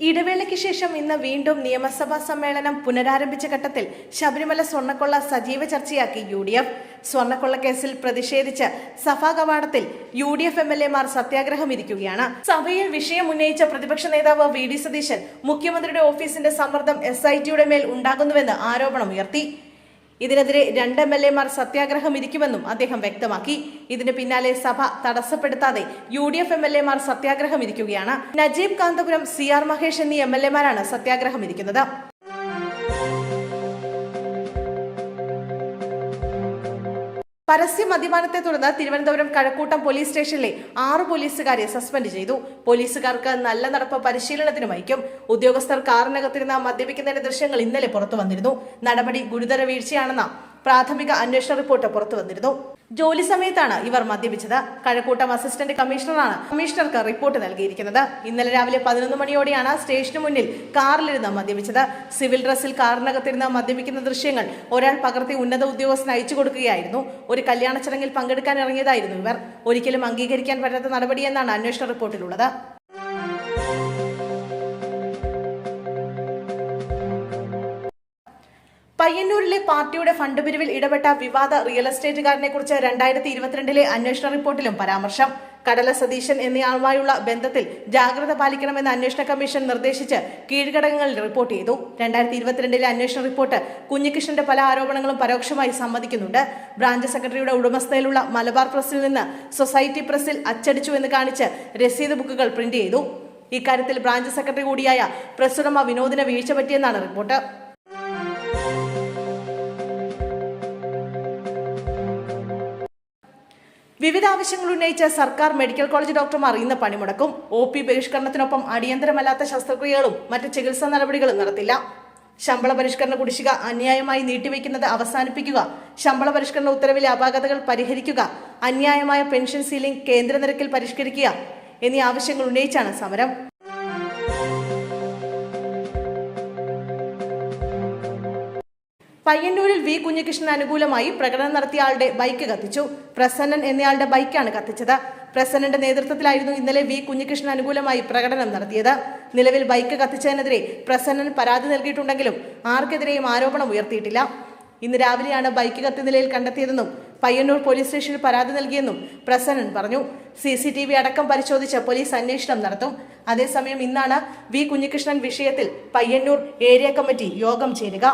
ഇടവേളയ്ക്ക് ശേഷം ഇന്ന് വീണ്ടും നിയമസഭാ സമ്മേളനം പുനരാരംഭിച്ച ഘട്ടത്തിൽ ശബരിമല സ്വർണക്കൊള്ള സജീവ ചർച്ചയാക്കി യു ഡി എഫ് സ്വർണക്കൊള്ള കേസിൽ പ്രതിഷേധിച്ച് സഭാ കവാടത്തിൽ U D F M L എമാർ സത്യാഗ്രഹം ഇരിക്കുകയാണ്. സഭയിൽ വിഷയം ഉന്നയിച്ച പ്രതിപക്ഷ നേതാവ് വി ഡി സതീശൻ മുഖ്യമന്ത്രിയുടെ ഓഫീസിന്റെ സമ്മർദ്ദം എസ് ഐ ടിയുടെ മേൽ ഉണ്ടാകുന്നുവെന്ന് ആരോപണം ഉയർത്തി. ഇതിനെതിരെ രണ്ട് എം എൽ എമാർ സത്യാഗ്രഹം ഇരിക്കുമെന്നും അദ്ദേഹം വ്യക്തമാക്കി. ഇതിന് പിന്നാലെ സഭ തടസ്സപ്പെടുത്താതെ U D F M L എമാർ സത്യാഗ്രഹം ഇരിക്കുകയാണ്. നജീബ് കാന്തപുരം സി ആർ മഹേഷ് എന്നീ എം എൽ എമാരാണ് സത്യാഗ്രഹം ഇരിക്കുന്നത്. പരസ്യ മദ്യപാനത്തെ തുടർന്ന് തിരുവനന്തപുരം കഴക്കൂട്ടം പോലീസ് സ്റ്റേഷനിലെ ആറ് പോലീസുകാരെ സസ്പെൻഡ് ചെയ്തു. പോലീസുകാർക്ക് നല്ല നടപ്പ് പരിശീലനത്തിനും അയക്കും ഉദ്യോഗസ്ഥർ കാറിനകത്തിരുന്ന മദ്യപിക്കുന്നതിന്റെ ദൃശ്യങ്ങൾ ഇന്നലെ പുറത്തു വന്നിരുന്നു. നടപടി ഗുരുതര വീഴ്ചയാണെന്ന പ്രാഥമിക അന്വേഷണ റിപ്പോർട്ട് പുറത്തു വന്നിരുന്നു. ജോലി സമയത്താണ് ഇവർ മദ്യപിച്ചത്. കഴക്കൂട്ടം അസിസ്റ്റന്റ് കമ്മീഷണറാണ് കമ്മീഷണർക്ക് റിപ്പോർട്ട് നൽകിയിരിക്കുന്നത്. ഇന്നലെ രാവിലെ പതിനൊന്ന് മണിയോടെയാണ് സ്റ്റേഷന് മുന്നിൽ കാറിലിരുന്ന് മദ്യപിച്ചത്. സിവിൽ ഡ്രസ്സിൽ കാറിനകത്തിരുന്ന് മദ്യപിക്കുന്ന ദൃശ്യങ്ങൾ ഒരാൾ പകർത്തി ഉന്നത ഉദ്യോഗസ്ഥന് അയച്ചു കൊടുക്കുകയായിരുന്നു. ഒരു കല്യാണ ചടങ്ങിൽ പങ്കെടുക്കാൻ ഇറങ്ങിയതായിരുന്നു ഇവർ. ഒരിക്കലും അംഗീകരിക്കാൻ പറ്റാത്ത നടപടിയെന്നാണ് അന്വേഷണ റിപ്പോർട്ടിലുള്ളത്. പയ്യന്നൂരിലെ പാർട്ടിയുടെ ഫണ്ട് പിരിവിൽ ഇടപെട്ട വിവാദ റിയൽ എസ്റ്റേറ്റുകാരനെ കുറിച്ച് രണ്ടായിരത്തി ഇരുപത്തിരണ്ടിലെ അന്വേഷണ റിപ്പോർട്ടിലും പരാമർശം. കടല സതീശൻ എന്നയാളുമായുള്ള ബന്ധത്തിൽ ജാഗ്രത പാലിക്കണമെന്ന് അന്വേഷണ കമ്മീഷൻ നിർദ്ദേശിച്ച് കീഴ്ഘടകങ്ങളിൽ റിപ്പോർട്ട് ചെയ്തു. രണ്ടായിരത്തി ഇരുപത്തിരണ്ടിലെ അന്വേഷണ റിപ്പോർട്ട് കുഞ്ഞികൃഷ്ണന്റെ പല ആരോപണങ്ങളും പരോക്ഷമായി സമ്മതിക്കുന്നുണ്ട്. ബ്രാഞ്ച് സെക്രട്ടറിയുടെ ഉടമസ്ഥയിലുള്ള മലബാർ പ്രസിൽ നിന്ന് സൊസൈറ്റി പ്രസിൽ അച്ചടിച്ചു എന്ന് കാണിച്ച് രസീത് ബുക്കുകൾ പ്രിന്റ് ചെയ്തു. ഇക്കാര്യത്തിൽ ബ്രാഞ്ച് സെക്രട്ടറി കൂടിയായ പ്രസുരമ വിനോദിനെ വീഴ്ച പറ്റിയെന്നാണ് റിപ്പോർട്ട്. വിവിധ ആവശ്യങ്ങൾ ഉന്നയിച്ച സർക്കാർ മെഡിക്കൽ കോളേജ് ഡോക്ടർമാർ ഇന്ന് പണിമുടക്കും. ഒ പി ബഹിഷ്കരണത്തിനൊപ്പം അടിയന്തരമല്ലാത്ത ശസ്ത്രക്രിയകളും മറ്റ് ചികിത്സാ നടപടികളും നടത്തില്ല. ശമ്പള പരിഷ്കരണ കുടിശ്ശിക അന്യായമായി നീട്ടിവെക്കുന്നത് അവസാനിപ്പിക്കുക. ശമ്പള പരിഷ്കരണ ഉത്തരവിലെ അപാകതകൾ പരിഹരിക്കുക. അന്യായമായ പെൻഷൻ സീലിംഗ് കേന്ദ്ര നിരക്കിൽ പരിഷ്കരിക്കുക എന്നീ ആവശ്യങ്ങൾ ഉന്നയിച്ചാണ് സമരം. പയ്യന്നൂരിൽ വി കുഞ്ഞികൃഷ്ണൻ അനുകൂലമായി പ്രകടനം നടത്തിയ ആളുടെ ബൈക്ക് കത്തിച്ചു. പ്രസന്നൻ എന്നയാളുടെ ബൈക്കാണ് കത്തിച്ചത്. പ്രസന്നന്റെ നേതൃത്വത്തിലായിരുന്നു ഇന്നലെ വി കുഞ്ഞികൃഷ്ണൻ അനുകൂലമായി പ്രകടനം നടത്തിയത്. നിലവിൽ ബൈക്ക് കത്തിച്ചതിനെതിരെ പ്രസന്നൻ പരാതി നൽകിയിട്ടുണ്ടെങ്കിലും ആർക്കെതിരെയും ആരോപണം ഉയർത്തിയിട്ടില്ല. ഇന്ന് രാവിലെയാണ് ബൈക്ക് കത്തി നിലയിൽ കണ്ടെത്തിയതെന്നും പയ്യന്നൂർ പോലീസ് സ്റ്റേഷനിൽ പരാതി നൽകിയെന്നും പ്രസന്നൻ പറഞ്ഞു. സി സി ടി വി അടക്കം പരിശോധിച്ച് പോലീസ് അന്വേഷണം നടത്തും. അതേസമയം ഇന്നാണ് വി കുഞ്ഞികൃഷ്ണൻ വിഷയത്തിൽ പയ്യന്നൂർ ഏരിയ കമ്മിറ്റി യോഗം ചേരുക.